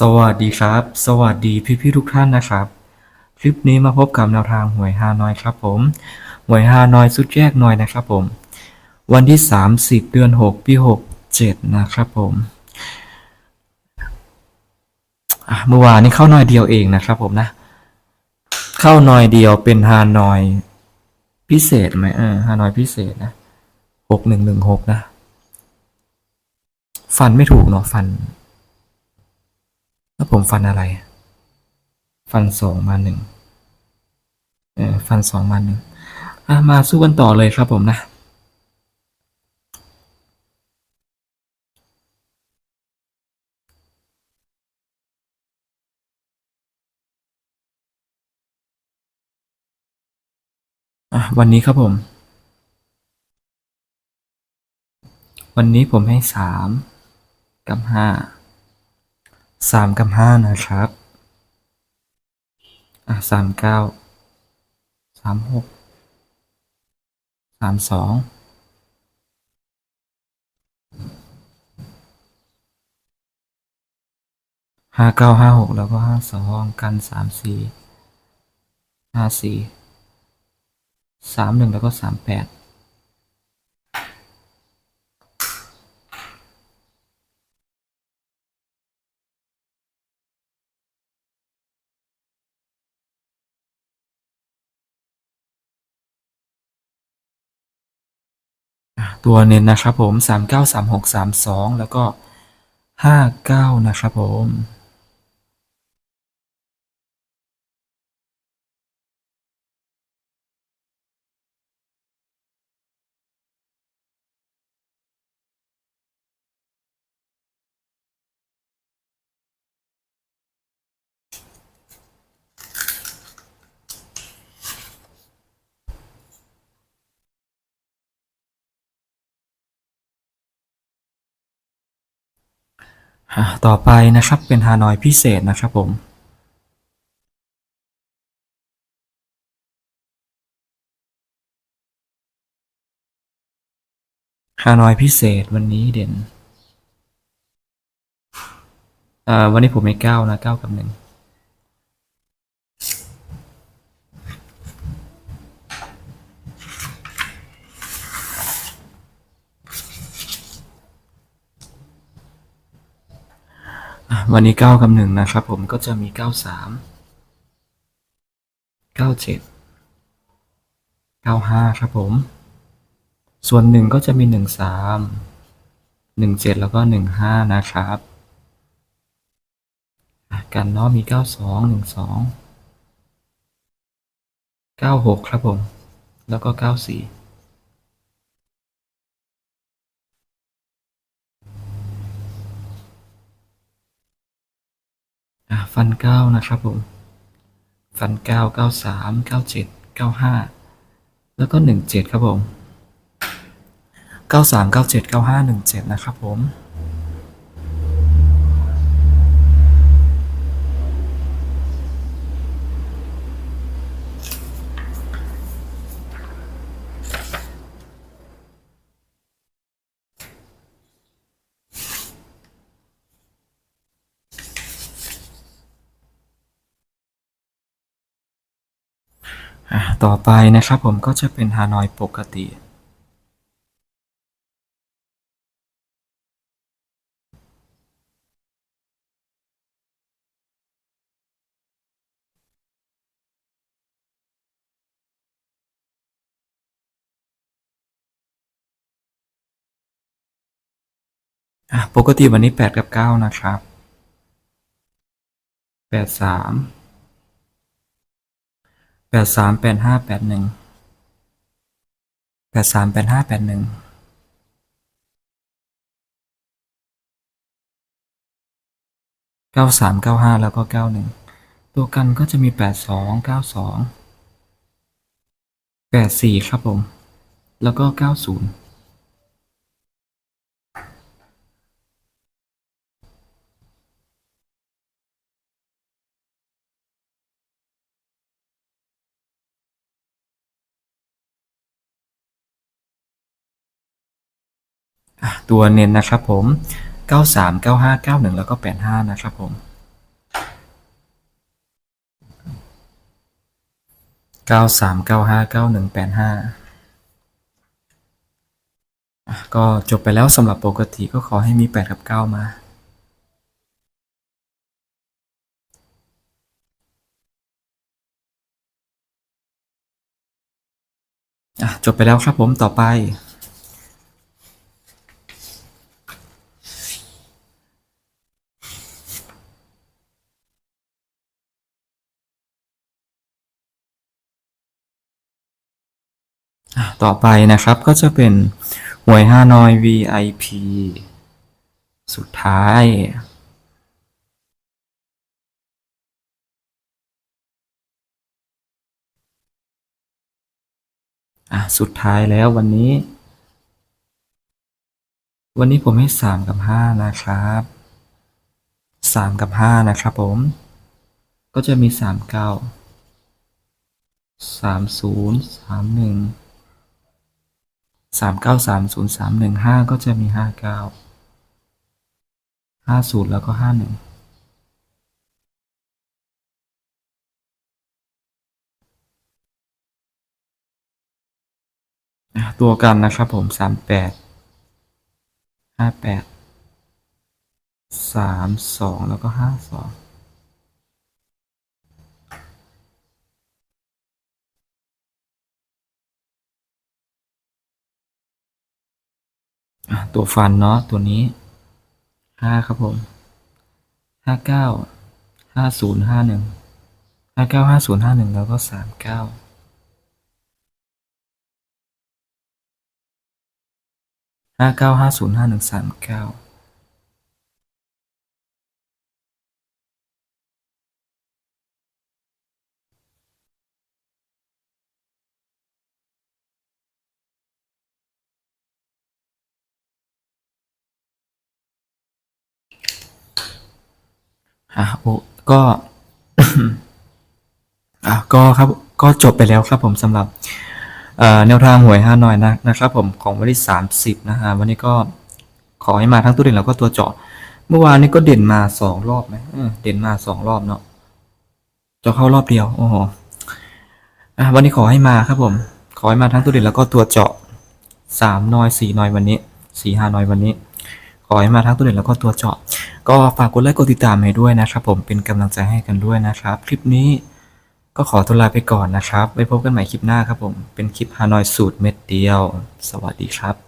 สวัสดีครับ สวัสดีพี่ๆทุกท่านนะครับ คลิปนี้มาพบกับแนวทางหวยฮานอยครับผม หวยฮานอยสุดแยกหน่อยนะครับผม วันที่ 30 เดือน 6 ปี 67 นะครับผม เมื่อวานนี้เข้าหน่อยเดียวเองนะครับผมนะ เข้าหน่อยเดียวเป็นฮานอยพิเศษไหมเออฮานอยพิเศษนะ 6116 นะ ฟันไม่ถูกเนาะฟัน แล้วผมฟันอะไร ฟันสองมาหนึ่งเออฟันสองมาหนึ่งอะมาสู้กันต่อเลยครับผมนะอะวันนี้ครับผม วันนี้ผมให้สามกับห้า สามกับห้านะครับ อะสามเก้าสามหกสามสองห้าเก้าห้าหกแล้วก็ห้าสองกันสามสี่ห้าสี่สามหนึ่งแล้วก็สามแปด ตัวเน้นนะครับผมสามเก้าสามหกสามสองแล้วก็ห้าเก้านะครับผม ต่อไปนะครับเป็นฮานอยพิเศษนะครับผมฮานอยพิเศษวันนี้เด่นวันนี้ผมไม่เก้านะเก้ากับหนึ่ง วันนี้เก้ากับหนึ่งนะครับ ผมก็จะมีเก้าสามเก้าเจ็ดเก้าห้าครับผม ส่วนหนึ่งก็จะมีหนึ่งสามหนึ่งเจ็ดแล้วก็หนึ่งห้านะครับกันอ้มีเก้าสองหนึ่งสองเก้าหกครับผม แล้วก็เก้าสี่ ฟันเก้านะครับผม ฟันเก้าเก้าสามเก้าเจ็ดเก้าห้าแล้วก็หนึ่งเจ็ดครับผมเก้าสามเก้าเจ็ดเก้าห้าหนึ่งเจ็ดนะครับผม อะต่อไปนะครับผมก็จะเป็นฮานอยปกติ อะปกติวันนี้แปดกับเก้านะครับแป ดสามแปดสามแปดห้าแปดหนึ่งแปดสามแปดห้าแปดหนึ่งเก้าสามเก้าห้าแล้วก็เก้าหนึ่งตัวกันก็จะมีแปดสองเก้าสองแปดสี่ครับผม แล้วก็เก้าศูนย์ ตัวเน้นนะครับผม 93 95 91 แล้วก็ 85 นะครับผม 93 95 91 85 ก็จบไปแล้วสำหรับปกติก็ขอให้มี 8 กับ 9 มาจบไปแล้วครับผมต่อไป ต่อไปนะครับก็จะเป็นหวยฮานอย VIP สุดท้าย อะ สุดท้ายแล้ววันนี้ วันนี้ผมให้สามกับห้านะครับสามกับห้านะครับผม ก็จะมีสามเก้าสามศูนย์สามหนึ่ง สามเก้าสามศูนย์สามหนึ่งห้าก็จะมีห้าเก้าห้าศูนย์แล้วก็ห้าหนึ่งตัวกันนะครับผมสามแปดห้าแปดสามสองแล้วก็ห้าสอง ตัวฟันเนาะตัวนี้ห้าครับผมห้าเก้าห้าศูนย์ห้าหนึ่งห้าเก้าห้าศูนย์ห้าหนึ่งแล้วก็สามเก้าห้าเก้าห้าศูนย์ห้าหนึ่งสามเก้า อะโอ้ก็อะก็ครับก็จบไปแล้วครับผมสำหรับแนวทางหวยฮาหนอยนะนะครับ ผมของวันที่สามสิบนะฮะวันนี้ก็ขอให้มาทั้งตัวเด่นแล้วก็ตัวเจาะ เมื่อวานนี้ก็เด่นมาสองรอบไหมเด่นมาสองรอบเนาะเจะเข้ารอบเดียวโอ้โหวันนี้ขอให้มาครับผม ขอให้มาทั้งตัวเด่นแล้วก็ตัวเจาะสามนอยสี่นอยวันนี้สี่ห้านอยวันนี้ ขอให้มาทั้งตัวเด่นแล้วก็ตัวเจาะ ก็ฝากกดไลค์กดติดตามให้ด้วยนะครับ ผมเป็นกำลังใจให้กันด้วยนะครับ คลิปนี้ก็ขอตัวลาไปก่อนนะครับ ไว้พบกันใหม่คลิปหน้าครับผม เป็นคลิปฮานอยสูตรเม็ดเดียว สวัสดีครับ